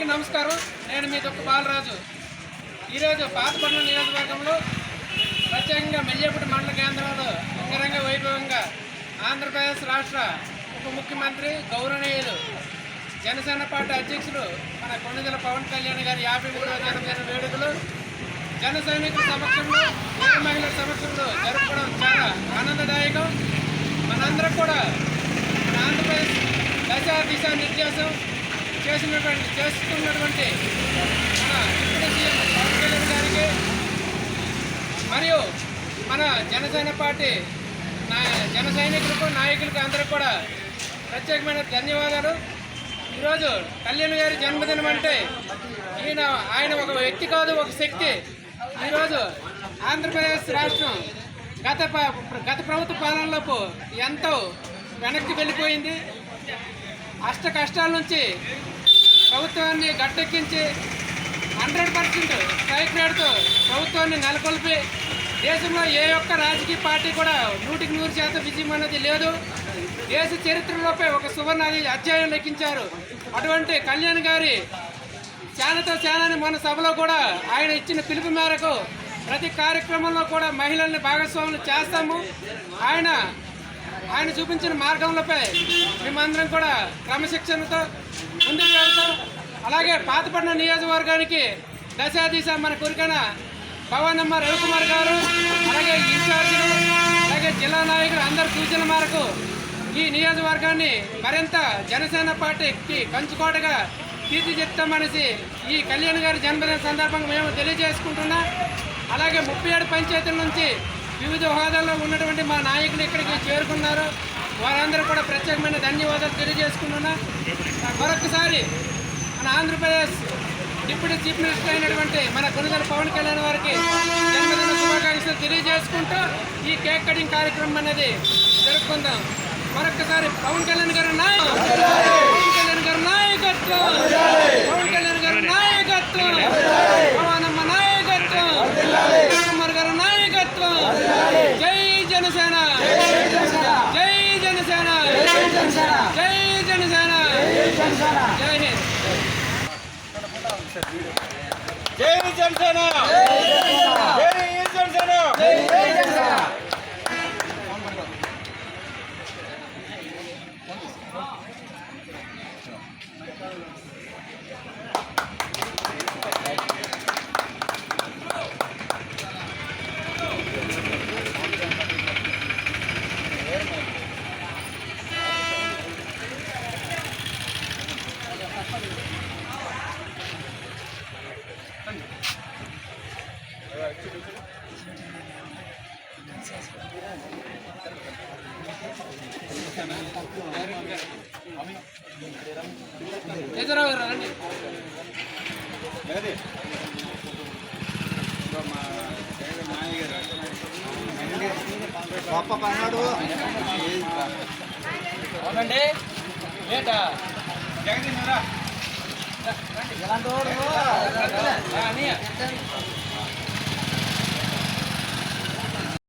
అందరికీ నమస్కారం. నేను మీ దుక్క బాలరాజు. ఈరోజు పాతపట్నం నియోజకవర్గంలో ప్రత్యేకంగా మెల్లియపూడి మండల కేంద్రంలో అంగరంగ వైభవంగా ఆంధ్రప్రదేశ్ రాష్ట్ర ఉప ముఖ్యమంత్రి గౌరవనీయులు జనసేన పార్టీ అధ్యక్షులు మన కొన్నిదల పవన్ కళ్యాణ్ గారి యాభై మూడవ జన్మదిన వేడుకలు జన సైనికుల సమక్షంలో మహిళల సమక్షంలో జరుపుకోవడం చాలా ఆనందదాయకం. మనందరం కూడా మన ఆంధ్రప్రదేశ్ దశ దిశ నిర్దేశం చేసినటువంటి చేస్తున్నటువంటి మన డిప్యూటీ గారికి మరియు మన జనసేన పార్టీ నా జన సైనికులకు నాయకులకు అందరికి కూడా ప్రత్యేకమైన ధన్యవాదాలు. ఈరోజు కళ్యాణ్ గారి జన్మదినం అంటే ఈయన ఆయన ఒక వ్యక్తి కాదు ఒక శక్తి. ఈరోజు ఆంధ్రప్రదేశ్ రాష్ట్రం గత గత ప్రభుత్వ పాలనలోపు ఎంతో వెనక్కి వెళ్ళిపోయింది. అష్ట కష్టాల నుంచి ప్రభుత్వాన్ని గట్టెక్కించి హండ్రెడ్ పర్సెంట్ స్ట్రైక్ రేట్తో ప్రభుత్వాన్ని నెలకొల్పి దేశంలో ఏ ఒక్క రాజకీయ పార్టీ కూడా నూటికి నూరు శాతం విజయం అనేది లేదు. దేశ చరిత్రలోపై ఒక సువర్ణ అధ్యాయం లెక్కించారు. అటువంటి కళ్యాణ్ గారి చాలాతో శానని మన సభలో కూడా ఆయన ఇచ్చిన పిలుపు మేరకు ప్రతి కార్యక్రమంలో కూడా మహిళల్ని భాగస్వాములు చేస్తాము. ఆయన ఆయన చూపించిన మార్గంలోపై మేమందరం కూడా క్రమశిక్షణతో ముందుకు వెళ్తాం. అలాగే పాతపట్నం నియోజకవర్గానికి దశాదిశ మన కోరికన భవనమ్మ రవికుమార్ గారు అలాగే ఇన్ఛార్జీలు అలాగే జిల్లా నాయకులు అందరి సూచన మేరకు ఈ నియోజకవర్గాన్ని మరింత జనసేన పార్టీకి కంచుకోటగా తీర్చిదిద్దామనేసి ఈ కళ్యాణ్ గారి జన్మదిన సందర్భంగా మేము తెలియజేసుకుంటున్నా. అలాగే ముప్పై ఏడు పంచాయతీల నుంచి వివిధ హోదాల్లో ఉన్నటువంటి మా నాయకులు ఇక్కడికి చేరుకున్నారు. వారందరూ కూడా ప్రత్యేకమైన ధన్యవాదాలు తెలియజేసుకుంటున్నా. మరొకసారి మన ఆంధ్రప్రదేశ్ డిప్యూటీ చీఫ్ మినిస్టర్ అయినటువంటి మన కొనుగోలు పవన్ కళ్యాణ్ వారికి జన్మదిన శుభాకాంక్షలు తెలియజేసుకుంటూ ఈ కేక్ కటింగ్ కార్యక్రమం అనేది జరుపుకుందాం. మరొకసారి పవన్ కళ్యాణ్ గారు నాయకత్వం. పవన్ కళ్యాణ్ గారు నాయకత్వం. పవన్ కళ్యాణ్ గారి నాయకత్వం పవనమ్మ నాయకత్వం కుమార్ గారి నాయకత్వం జై జనసేన జై జనసేన జై జనసేన జై హింద్ జై జనసేన జై జనసేన ఎదురావు రండి గొప్ప పన్నాడు అవునండి లేటా జగది ఎలాంటి వాడు